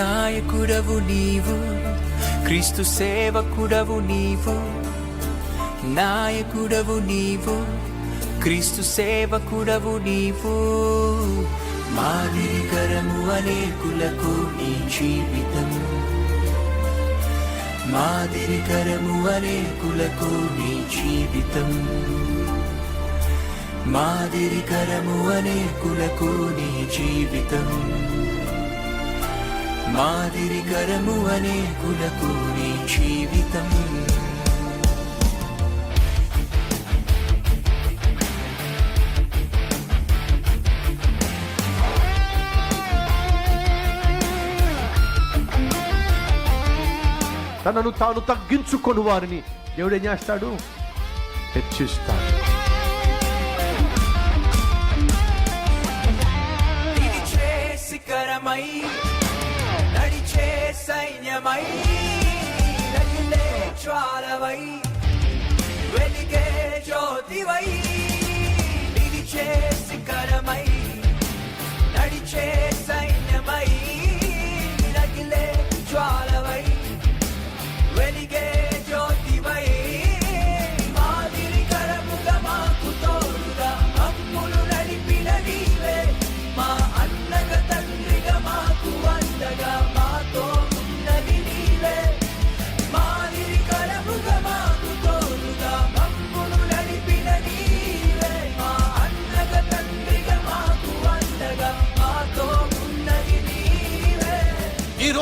నాయకుడవు నీవు క్రీస్తు సేవకుడవు నీవు నాయకుడవు నీవు క్రీస్తు సేవకుడవు నీవు. మాదిరికరము అనేకులకు నీ జీవితం. మాదిరికరము అనేకులకు నీ జీవితం. మాదిరికరము అనేకులకు నీ జీవితం. మాదిరికరము అనేకులకు నీ జీవితం. తనను తాను తగ్గించుకొని వారిని దేవుడు ఏం చేస్తాడు? హెచ్చిస్తాడు. సైన్యమై రగిలే జ్వాలవై వెలిగే జ్యోతివై.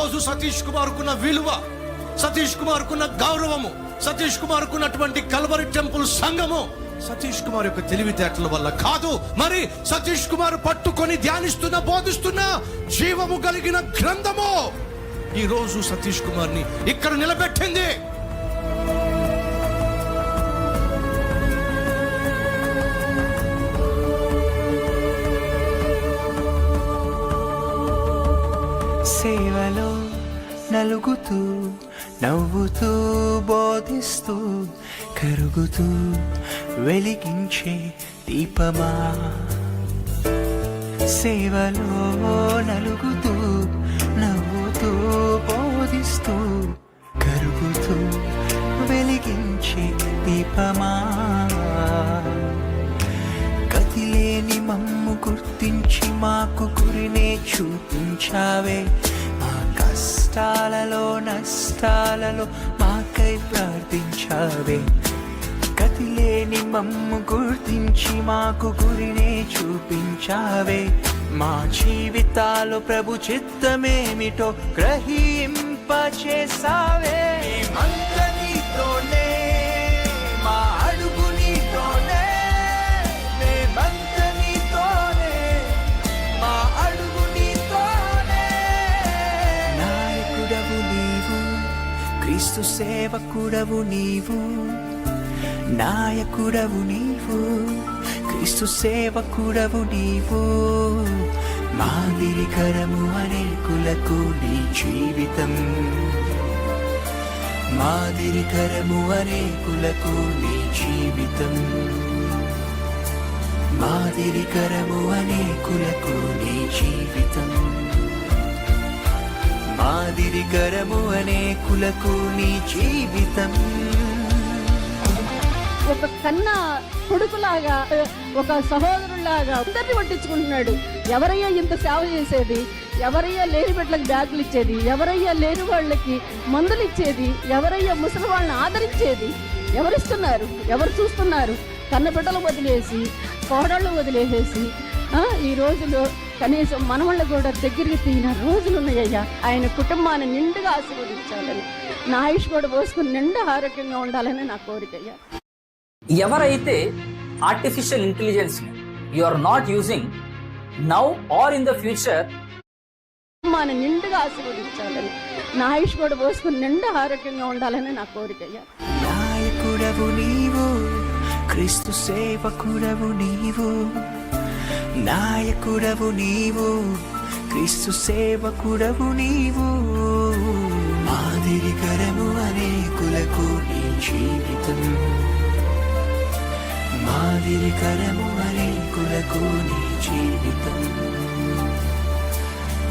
రోజు సతీష్ కుమార్ కున్న విలువ సతీష్ కుమార్ కున్న గౌరవము సతీష్ కుమార్కున్నటువంటి కల్వరి టెంపుల్ సంఘము సతీష్ కుమార్ యొక్క తెలివితేటల వల్ల కాదు. మరి సతీష్ కుమార్ పట్టుకొని ధ్యానిస్తున్న బోధిస్తున్న జీవము కలిగిన గ్రంథము ఈ రోజు సతీష్ కుమార్ని ఇక్కడ నిలబెట్టింది. నలుగుతూ నవ్వుతూ బోధిస్తూ కరుగుతూ వెలిగించే దీపమా? సేవలో నలుగుతూ నవ్వుతూ బోధిస్తూ కరుగుతూ వెలిగించే దీపమా? కదిలేని మమ్ము గుర్తించి మాకు గురినే చూపించావే. మా కష్టాలలో నష్టాలలో మాకై ప్రార్థించావే. గతిలేని మమ్ము గుర్తించి మాకు గురినే చూపించావే. మా జీవితాలు ప్రభు చిత్తమేమిటో గ్రహింపచేసావే క్రీస్తు సేవకుడవు నీవు నాయకుడవు నీవు క్రీస్తు సేవకుడవు నీవు. మాదిరికరము అనేకులకు నీ జీవితం. మాదిరికరము అనేకులకు నీ జీవితం. మాదిరికరము అనేకులకు నీ జీవితం. ఆదిరికరము అనేకులకు నీ జీవితం. ఒక కన్న కొడుకులాగా ఒక సహోదరులాగా అందరిని పట్టించుకుంటున్నాడు. ఎవరయ్యా ఇంత సేవ చేసేది? ఎవరయ్యా లేని బిడ్డలకు బ్యాగులు ఇచ్చేది? ఎవరయ్యా లేని వాళ్ళకి మందులు ఇచ్చేది? ఎవరయ్యా ముసలి వాళ్ళని ఆదరించేది? ఎవరిస్తున్నారు? ఎవరు చూస్తున్నారు? కన్న బిడ్డలు వదిలేసి కోడళ్ళు వదిలేసేసి ఈ రోజులో కనీసం మనవాళ్ళు కూడా దగ్గరికి తీసిన రోజులు ఉన్నాయ్యా ఆయన కుటుంబాన్ని నిండుగా ఆశీర్వదించాలని నా ఆయుష్ కూడా పోసుకుని నిండా ఆరోగ్యంగా ఉండాలని నా కోరికయ్యా. ఎవరైతే artificial intelligence you are not using now or in the future కుటుంబాన్ని నిండుగా ఆశీర్వదించాలని నా ఆయుష్ కూడా పోసుకుని నిండా ఆరోగ్యంగా ఉండాలని నా కోరికయ్యా. నాయకుడవు నీవు క్రీస్తు సేవకుడవు నీవు. నాయకుడవు నీవు క్రీస్తు సేవకుడవు నీవు. మాదిరికరము అనేకులకు నీ జీవితం. మాదిరికరము అనేకులకు నీ జీవితం.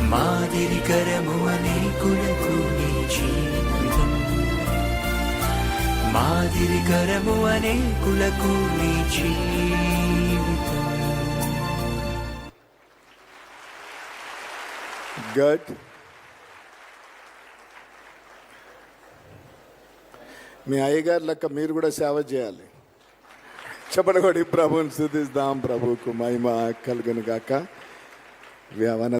మాదిరికరము అనేకులకు నీ జీవితం. మాదిరికరము అనేకులకు నీ జీవితం. గుడ్ మీ అయ్యగారు లెక్క మీరు కూడా సేవ చేయాలి. చెప్పడగొడి ప్రభుని శుద్ధిస్తాం ప్రభుకు మహిమ కలుగును గాక. వ్యవన